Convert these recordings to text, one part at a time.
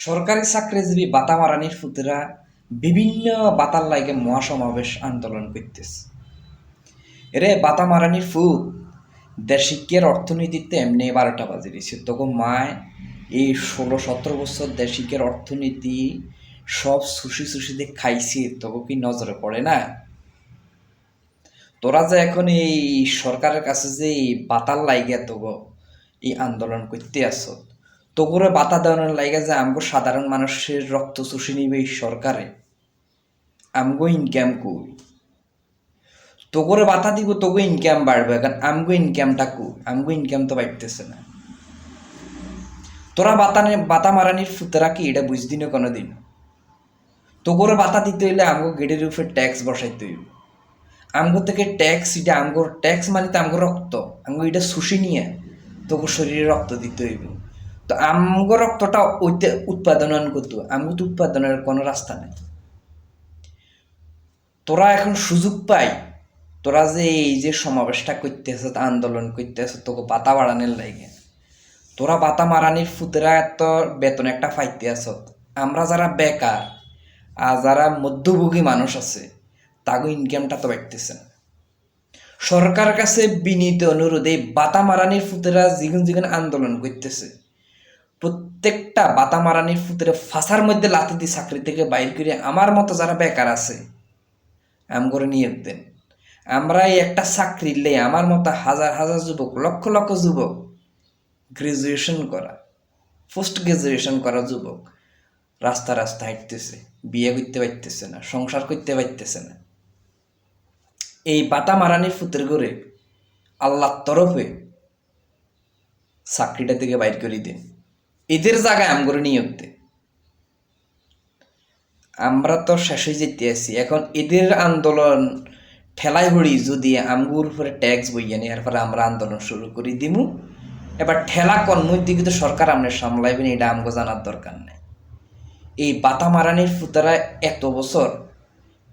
সরকারি চাকরিজীবী বাতা মারানির ফুতেরা বিভিন্ন বাতার লাগে মহাসমাবেশ আন্দোলন করতেছে। রে বাতা মারানির ফুত দেশিকের অর্থনীতিতে এমনি বারোটা বাজে দিছে। তখন মায় এই ষোলো সতেরো বছর দেশিকের অর্থনীতি সব সুশি সুশিতে খাইছে তবু কি নজরে পড়ে না? তোরা যে এখন এই সরকারের কাছে যে এই বাতার লাইগে তবু এই আন্দোলন করতে আসো। তবুরে বাতা দেওয়ানোর লাইগে যে আমগো সাধারণ মানুষের রক্ত চুষে নিবে এই সরকারে। আমগো ইনকাম কই? তোগরে বাতা দিব তোগো ইনকাম বাড়বে, কারণ আমগো ইনকামটা কু আমগো ইনকাম তো বাড়তেছে না। তোরা বাতানে বাতা মারানির ফুতেরা কি? এটা বুঝদি না কোনো দিন তোগরে বাতা দিতে হইলে আমগো গেটের উপরে ট্যাক্স বসাইতে হইব। আমগো থেকে ট্যাক্স এটা আমগো ট্যাক্স মানে তো আমগো রক্ত। আমগো এটা শুষি নিয়ে তোগো শরীরে রক্ত দিতে হইব। তো আমগো রক্তটা ওইতে উৎপাদন করতো আমগো তো উৎপাদনের কোনো রাস্তা নেই। তোরা এখন সুযোগ পাই, তোরা যে এই যে সমাবেশটা করতেছ আন্দোলন করতেছ, তোকে বাতা বাড়ানোর লাগে। তোরা বাতা মারানির ফুতেরা এত বেতন একটা পাইতে আস আমরা যারা বেকার আর যারা মধ্যভোগী মানুষ আছে, তাগো ইনকামটা তো বাড়তেছে না। সরকার কাছে বিনীত অনুরোধে বাতা মারানির ফুতেরা জিগুন জিগুন আন্দোলন করতেছে। প্রত্যেকটা বাতা মারানির ফুতেরা ফাঁসার মধ্যে লাথি দিয়ে চাকরি থেকে বাইর করে আমার মতো যারা বেকার আছে আম করে নিয়োগ দেন। আমরা এই একটা চাকরি লে আমার মতো হাজার হাজার যুবক, লক্ষ লক্ষ যুবক গ্রাজুয়েশন করা পোস্ট গ্রাজুয়েশন করা যুবক রাস্তা রাস্তা হাঁটতেছে, বিয়ে করতে পারতেছে না, সংসার করতে পারতেছে না। এই বাটা মারানির ফুতের করে আল্লাহর তরফে চাকরিটা থেকে বাইর করে দিন। এদের জায়গায় আম করে নিয়োগ দেন আমরা তো শেষ হয়ে যেতে আছি। এখন এদের আন্দোলন ঠেলাই হড়ি যদি আমগুর উপরে ট্যাক্স বইয়ে নি এরপরে আমরা আন্দোলন শুরু করে দিমু। এবার ঠেলা কর্মের দিকে তো সরকার আমরা সামলাইবেন এটা আমগো জানার দরকার নেই। এই বাতা মারানির ফুতারা এত বছর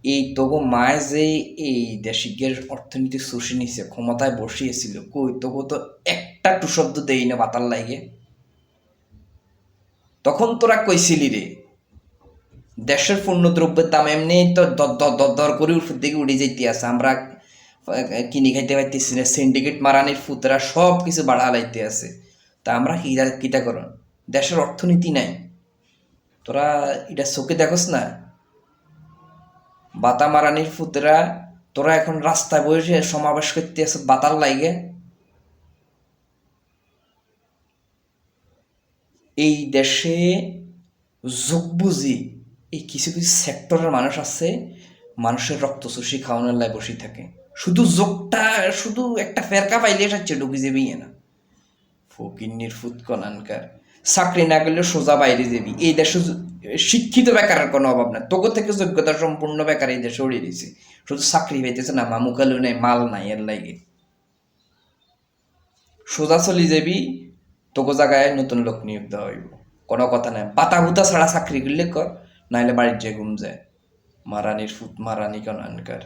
এই তবু মায় যে এই দেশিকের অর্থনীতি শুষে নিছে, ক্ষমতায় বসিয়েছিল, কই তবু তো একটা টু শব্দ দেই না বাতার লাগে তখন তোরা কইছিলি রে, দেশের পণ্য দ্রব্যের দাম এমনি তো দর দর করে দিকে উড়ে যাইতে আছে। আমরা কিনে খাইতে পারতেছি না সিন্ডিকেট মারানির ফুতরা সব কিছু বাড়া লাইতে আছে। তা আমরা কি কিটা করন? দেশের অর্থনীতি নাই। তোরা এটা চোখে দেখোস না? বাতা মারানির ফুতরা তোরা এখন রাস্তায় বসে সমাবেশ করতে আছে বাতার লাগে এই দেশে যোগ বুঝি এই কিছু কিছু সেক্টরের মানুষ আছে, মানুষের রক্ত চুষি খাওয়ানোর লাই বসে থাকে। শুধু যোগটা, শুধু একটা ফেরকা পাইলে সাচ্ছে ঢুকে যাবি না ফকিন্নির ফুৎকনানকার চাকরি না করলে সোজা বাইরে যাবি। এই দেশে শিক্ষিত বেকারের কোনো অভাব নাই। তোকে থেকে যোগ্যতা সম্পূর্ণ বেকার এই দেশে উড়িয়ে দিছে। শুধু চাকরি পাইতেছে না মামুকালু নাই, মাল নাই এর লাগে সোজা চলি যাবি তোকে জায়গায় নতুন লোক নিয়োগ দেওয়া হইব। কোনো কথা নাই। পাতা ভুতা ছাড়া চাকরি করলে কর নাহলে বাড়ির যে ঘুম যায়। মারানির ফুট মারানি কেন আনকার?